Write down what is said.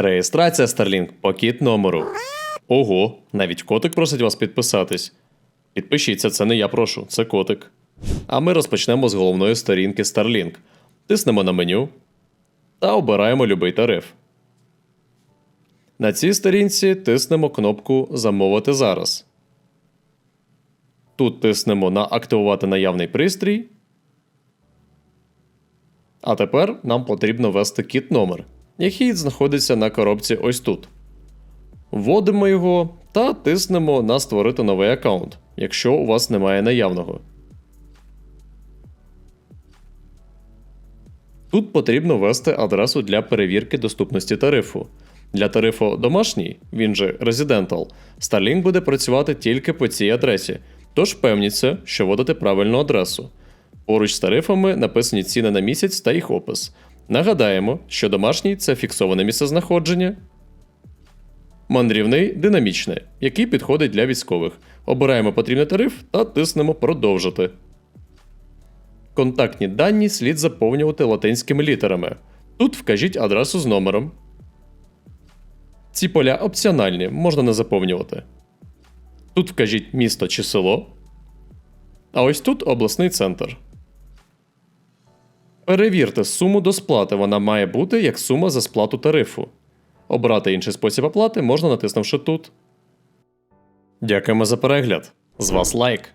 Реєстрація Starlink по кіт номеру. Ого, навіть котик просить вас підписатись. Підпишіться, це не я прошу, це котик. А ми розпочнемо з головної сторінки Starlink. Тиснемо на меню та обираємо любий тариф. На цій сторінці тиснемо кнопку Замовити зараз. Тут тиснемо на Активувати наявний пристрій. А тепер нам потрібно ввести кіт номер, який знаходиться на коробці ось тут. Вводимо його та тиснемо на Створити новий аккаунт, якщо у вас немає наявного. Тут потрібно ввести адресу для перевірки доступності тарифу. Для тарифу домашній, він же Residential, Starlink буде працювати тільки по цій адресі, тож впевніться, що вводите правильну адресу. Поруч з тарифами написані ціни на місяць та їх опис. Нагадаємо, що домашній це фіксоване місцезнаходження. Мандрівний динамічний, який підходить для військових. Обираємо потрібний тариф та тиснемо Продовжити. Контактні дані слід заповнювати латинськими літерами. Тут вкажіть адресу з номером. Ці поля опціональні, можна не заповнювати. Тут вкажіть місто чи село. А ось тут обласний центр. Перевірте суму до сплати. Вона має бути як сума за сплату тарифу. Обрати інший спосіб оплати можна натиснувши тут. Дякуємо за перегляд. З вас лайк.